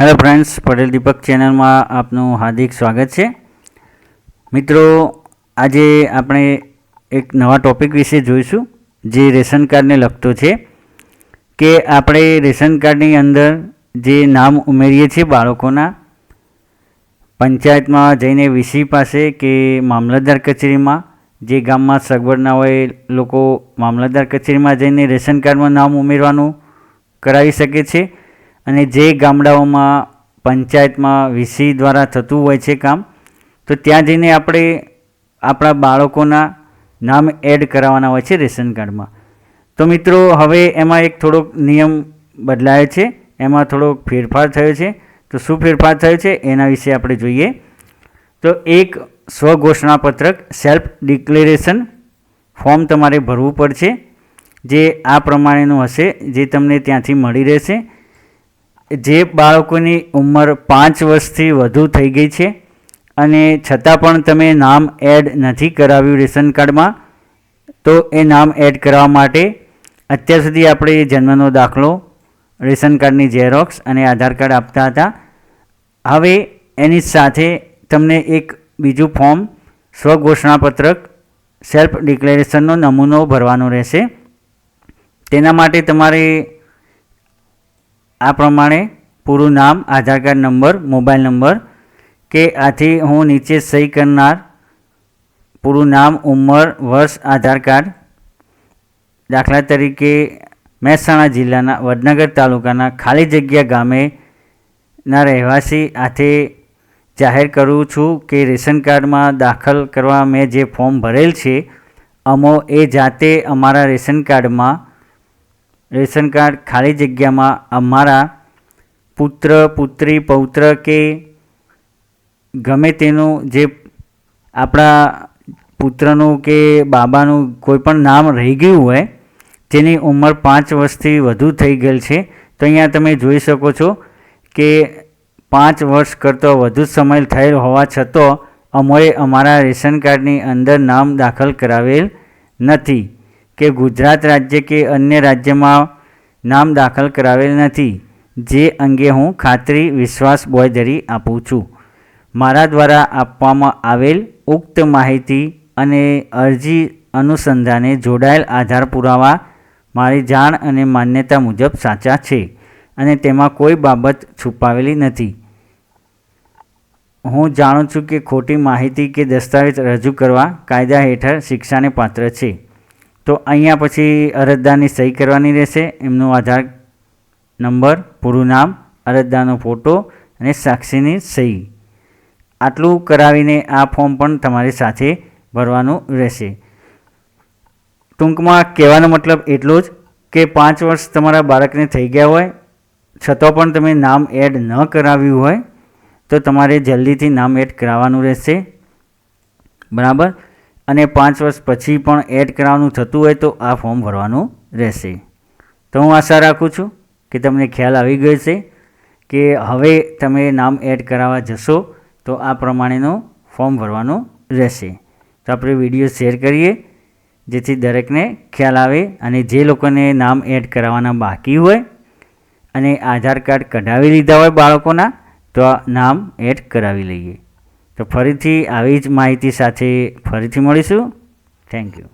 Hello friends Patel દીપક ચેનલમાં આપનું હાર્દિક સ્વાગત છે. મિત્રો, આજે આપણે એક નવા ટોપિક વિશે જોઈશું, જે રેશન કાર્ડને લગતો છે. કે આપણે રેશન કાર્ડની અંદર જે નામ ઉમેરીએ છીએ બાળકોના, પંચાયતમાં જઈને વીસી પાસે કે મામલતદાર કચેરીમાં, જે ગામમાં સગવડ ના હોય, લોકો મામલતદાર કચેરીમાં જઈને રેશન કાર્ડમાં નામ ઉમેરવાનું કરાવી શકે છે. અને જે ગામડાઓમાં પંચાયતમાં વીસી દ્વારા થતું હોય છે કામ, તો ત્યાં જઈને આપણે આપણા બાળકોના નામ એડ કરાવવાના હોય છે રેશન કાર્ડમાં. તો મિત્રો, હવે એમાં એક થોડોક નિયમ બદલાયો છે, એમાં થોડોક ફેરફાર થયો છે. તો શું ફેરફાર થયો છે, એના વિશે આપણે જોઈએ. તો એક સ્વઘોષણાપત્રક સેલ્ફ ડિક્લેરેશન ફોર્મ તમારે ભરવું પડશે, જે આ પ્રમાણેનું હશે, જે તમને ત્યાંથી મળી રહેશે. જે બાળકોની ઉંમર પાંચ વર્ષથી વધુ થઈ ગઈ છે અને છતાં પણ તમે નામ એડ નથી કરાવ્યું રેશન કાર્ડમાં, તો એ નામ એડ કરવા માટે અત્યાર સુધી આપણે જન્મનો દાખલો, રેશન કાર્ડની ઝેરોક્સ અને આધાર કાર્ડ આપતા હતા. હવે એની સાથે તમને એક બીજું ફોર્મ, સ્વઘોષણાપત્રક, સેલ્ફ ડિક્લેરેશનનો નમૂનો ભરવાનો રહેશે. તેના માટે તમારે આ પ્રમાણે પૂરું નામ, Aadhaar card number, mobile number કે આથી હું નીચે સહી કરનાર પૂરું નામ, ઉંમર, વર્ષ, આધાર કાર્ડ દાખલા તરીકે મહેસાણા જિલ્લાના વડનગર તાલુકાના ખાલી જગ્યા ગામે ના રહેવાસી આથે જાહેર કરું છું કે રેશન કાર્ડમાં દાખલ કરવા મેં જે ફોર્મ ભરેલ છે, અમો એ જાતે અમારા રેશન કાર્ડમાં રેશન કાર્ડ ખાલી જગ્યામાં અમારા પુત્ર, પુત્રી, પૌત્ર કે ગમે તેનું જે આપણા પુત્રનું કે બાબાનું કોઈ પણ નામ રહી ગયું હોય, જેની ઉંમર પાંચ વર્ષથી વધુ થઈ ગયેલ છે, તો અહીંયા તમે જોઈ શકો છો કે પાંચ વર્ષ કરતો વધુ સમય થયેલ હોવા છતાં અમોએ અમારા રેશન કાર્ડની અંદર નામ દાખલ કરાવેલ નથી. કે ગુજરાત રાજ્ય કે અન્ય રાજ્યમાં નામ દાખલ કરાવેલ નથી, જે અંગે હું ખાતરી, વિશ્વાસ, બોયધરી આપું છું. મારા દ્વારા આપવામાં આવેલ ઉક્ત માહિતી અને અરજી અનુસંધાને જોડાયેલ આધાર પુરાવા મારી જાણ અને માન્યતા મુજબ સાચા છે અને તેમાં કોઈ બાબત છુપાવેલી નથી. હું જાણું છું કે ખોટી માહિતી કે દસ્તાવેજ રજૂ કરવા કાયદા હેઠળ શિક્ષાને પાત્ર છે. તો અહીંયા પછી અરજદારની સહી કરવાની રહેશે. એમનું આધાર નંબર, પૂરું નામ, અરજદારનો ફોટો અને સાક્ષીની સહી. આટલું કરાવીને આ ફોર્મ પણ તમારી સાથે ભરવાનું રહેશે. ટૂંકમાં કહેવાનો મતલબ એટલો જ કે પાંચ વર્ષ તમારા બાળકને થઈ ગયા હોય, છતાં પણ તમે નામ એડ ન કરાવ્યું હોય, તો તમારે જલ્દીથી નામ એડ કરાવવાનું રહેશે. બરાબર? અને પાંચ વર્ષ પછી પણ એડ કરાવવાનું થતું હોય તો આ ફોર્મ ભરવાનું રહેશે. તો હું આશા રાખું છું કે તમને ખ્યાલ આવી ગયો છે કે હવે તમે નામ એડ કરાવવા જશો તો આ પ્રમાણેનું ફોર્મ ભરવાનું રહેશે. તો આપણે વીડિયો શેર કરીએ, જેથી દરેકને ખ્યાલ આવે અને જે લોકોને નામ એડ કરાવવાના બાકી હોય અને આધાર કાર્ડ કઢાવી લીધા હોય બાળકોના, તો આ નામ એડ કરાવી લઈએ. તો ફરીથી આવી જ માહિતી સાથે ફરીથી મળીશું. Thank you